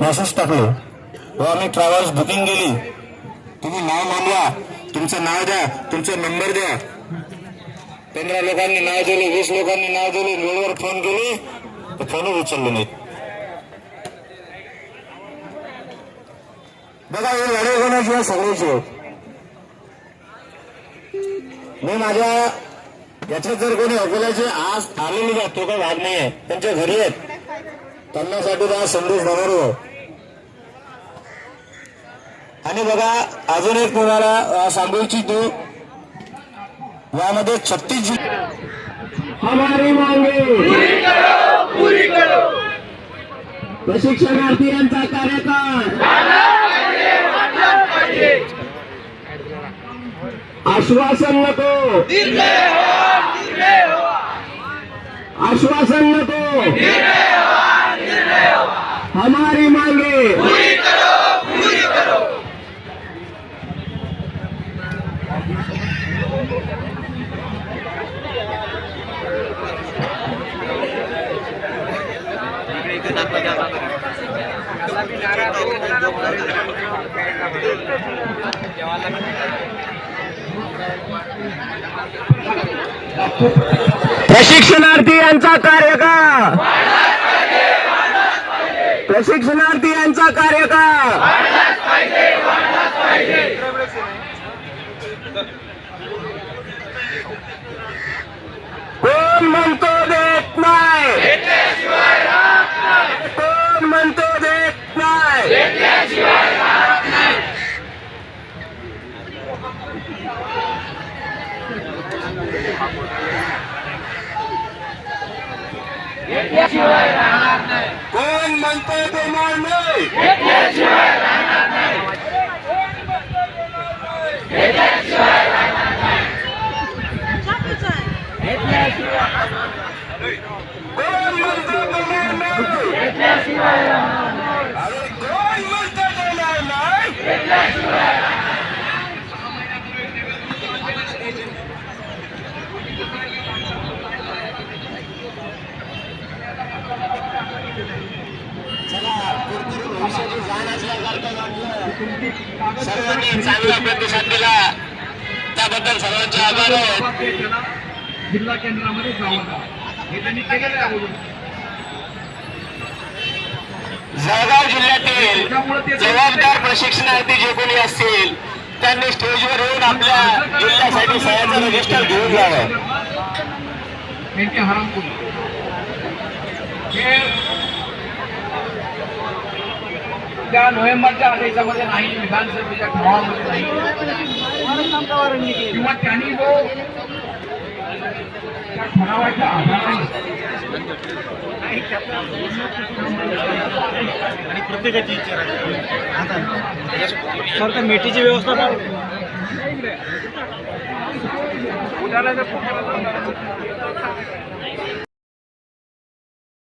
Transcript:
Message टाकलो. व आम्ही travels booking केली. तुम्ही नाव नोंदवा तुमचं नाव द्या. तुमचा नंबर द्या. पंधरा लोकांनी नाव दिले वीस लोकांनी नाव दिले वेळेवर फोन केले. तर फोनच उचलले नाहीत. बघा हे लढे कोणाची आहे सगळ्याची मी माझ्या याच्यात जर कोणी अकोल्याचे आज आलेले नाही तो काही भाग नाही आहे त्यांच्या घरी आहेत. त्यांच्यासाठी हा संदेश देणार आणि बघा अजून एक तुम्हाला सांगू इच्छितो यामध्ये छत्तीस जिल्हे हमारी मांगे। प्रशिक्षणार्थीयांचा कार्यकाळ आश्वासन नको। आश्वासन नको हमारी मांगे प्रशिक्षणार्थी यांचा कार्यकाळ. प्रशिक्षणार्थी यांचा कार्यकाळ कोण म्हणतो देत नाही कोण म्हणतो देत नाही कोण म्हणतो देणार नाही कोण म्हणतो देणार नाही अरे कोण म्हणतो देणार नाही चला जाण असल्यासारखं सर्वांनी चांगला प्रतिसाद दिला. त्याबद्दल सर्वांचे आभार आहेत. जिल्हा केंद्रामध्ये. हे त्यांनी केलेलं आहे. जळगाव जिल्ह्यातील जबाबदार प्रशिक्षणार्थी जे कोणी असतील त्यांनी स्टेजवर येऊन आपल्या जिल्ह्यासाठी सह्याचं रजिस्टर घेऊन जावं. त्या नोव्हेंबरच्या आदेशामध्ये नाही विधानसभेच्या ठरावामध्ये नाही. किंवा त्यांनी जो त्या ठरावाच्या आधाराने आणि प्रत्येकाची इच्छा सर तर मेटीची व्यवस्था